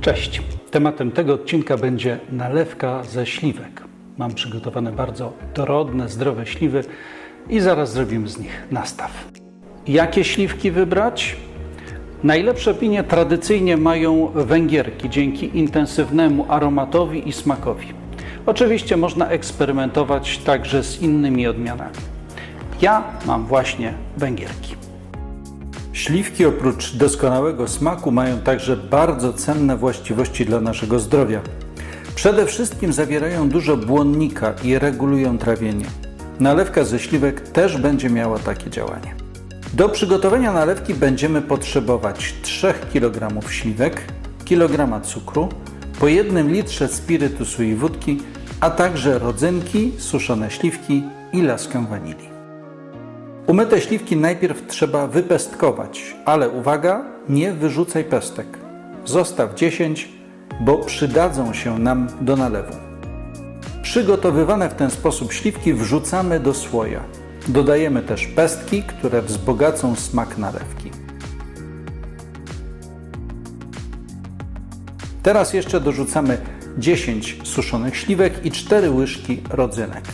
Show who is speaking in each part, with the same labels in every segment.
Speaker 1: Cześć. Tematem tego odcinka będzie nalewka ze śliwek. Mam przygotowane bardzo dorodne, zdrowe śliwy i zaraz zrobimy z nich nastaw. Jakie śliwki wybrać? Najlepsze opinie tradycyjnie mają węgierki dzięki intensywnemu aromatowi i smakowi. Oczywiście można eksperymentować także z innymi odmianami. Ja mam właśnie węgierki. Śliwki oprócz doskonałego smaku mają także bardzo cenne właściwości dla naszego zdrowia. Przede wszystkim zawierają dużo błonnika i regulują trawienie. Nalewka ze śliwek też będzie miała takie działanie. Do przygotowania nalewki będziemy potrzebować 3 kg śliwek, kg cukru, po 1 litrze spirytusu i wódki, a także rodzynki, suszone śliwki i laskę wanilii. Umyte śliwki najpierw trzeba wypestkować, ale uwaga, nie wyrzucaj pestek. Zostaw 10, bo przydadzą się nam do nalewu. Przygotowywane w ten sposób śliwki wrzucamy do słoja. Dodajemy też pestki, które wzbogacą smak nalewki. Teraz jeszcze dorzucamy 10 suszonych śliwek i 4 łyżki rodzynek.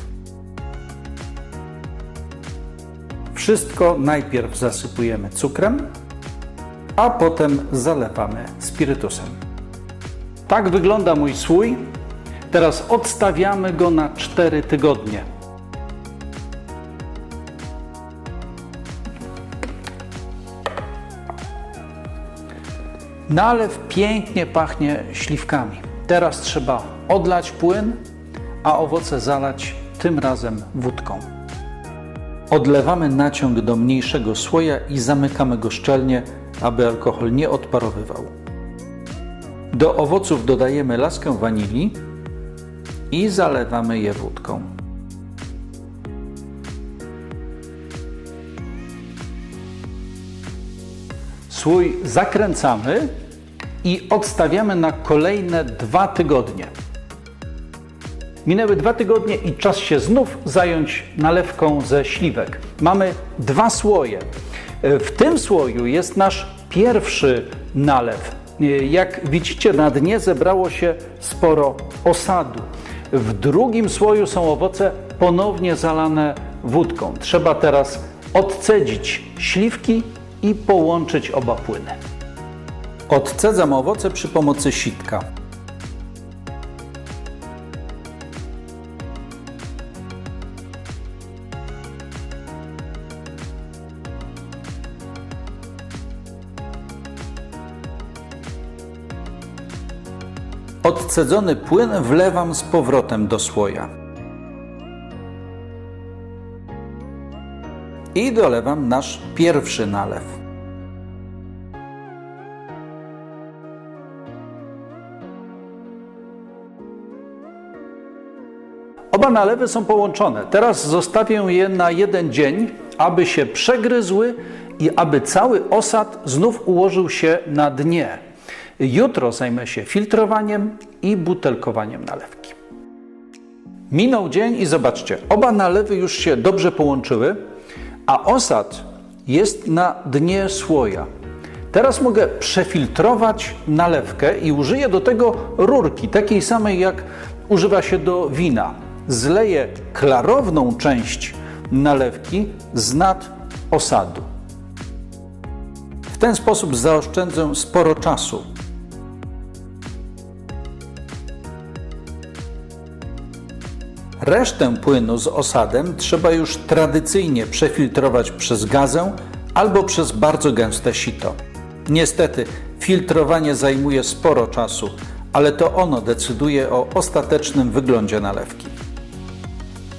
Speaker 1: Wszystko najpierw zasypujemy cukrem, a potem zalewamy spirytusem. Tak wygląda mój słój. Teraz odstawiamy go na 4 tygodnie. Nalew pięknie pachnie śliwkami. Teraz trzeba odlać płyn, a owoce zalać tym razem wódką. Odlewamy naciąg do mniejszego słoja i zamykamy go szczelnie, aby alkohol nie odparowywał. Do owoców dodajemy laskę wanilii i zalewamy je wódką. Słój zakręcamy i odstawiamy na kolejne dwa tygodnie. Minęły dwa tygodnie i czas się znów zająć nalewką ze śliwek. Mamy dwa słoje. W tym słoju jest nasz pierwszy nalew. Jak widzicie, na dnie zebrało się sporo osadu. W drugim słoju są owoce ponownie zalane wódką. Trzeba teraz odcedzić śliwki i połączyć oba płyny. Odcedzam owoce przy pomocy sitka. Odcedzony płyn wlewam z powrotem do słoja. I dolewam nasz pierwszy nalew. Oba nalewy są połączone. Teraz zostawię je na jeden dzień, aby się przegryzły i aby cały osad znów ułożył się na dnie. Jutro zajmę się filtrowaniem i butelkowaniem nalewki. Minął dzień i zobaczcie, oba nalewy już się dobrze połączyły, a osad jest na dnie słoja. Teraz mogę przefiltrować nalewkę i użyję do tego rurki, takiej samej jak używa się do wina. Zleję klarowną część nalewki z nad osadu. W ten sposób zaoszczędzę sporo czasu. Resztę płynu z osadem trzeba już tradycyjnie przefiltrować przez gazę albo przez bardzo gęste sito. Niestety, filtrowanie zajmuje sporo czasu, ale to ono decyduje o ostatecznym wyglądzie nalewki.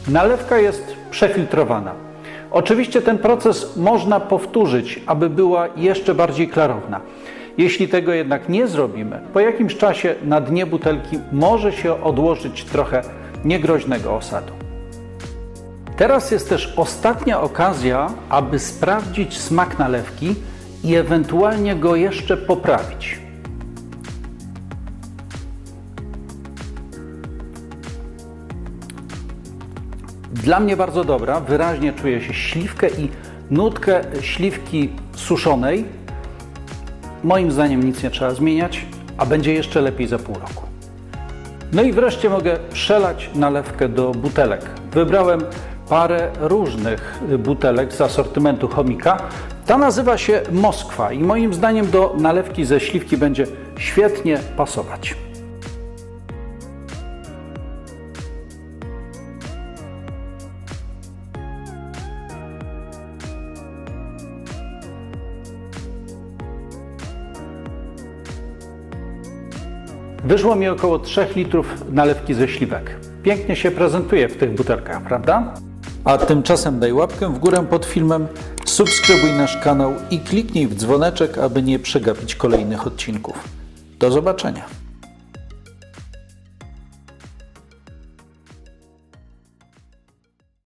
Speaker 1: Nalewka jest przefiltrowana. Oczywiście ten proces można powtórzyć, aby była jeszcze bardziej klarowna. Jeśli tego jednak nie zrobimy, po jakimś czasie na dnie butelki może się odłożyć trochę niegroźnego osadu. Teraz jest też ostatnia okazja, aby sprawdzić smak nalewki i ewentualnie go jeszcze poprawić. Dla mnie bardzo dobra, wyraźnie czuję się śliwkę i nutkę śliwki suszonej. Moim zdaniem nic nie trzeba zmieniać. a będzie jeszcze lepiej za pół roku. No i wreszcie mogę przelać nalewkę do butelek. Wybrałem parę różnych butelek z asortymentu chomika. Ta nazywa się Moskwa i moim zdaniem do nalewki ze śliwki będzie świetnie pasować. Wyszło mi około 3 litrów nalewki ze śliwek. Pięknie się prezentuje w tych butelkach, prawda? A tymczasem daj łapkę w górę pod filmem, subskrybuj nasz kanał i kliknij w dzwoneczek, aby nie przegapić kolejnych odcinków. Do zobaczenia.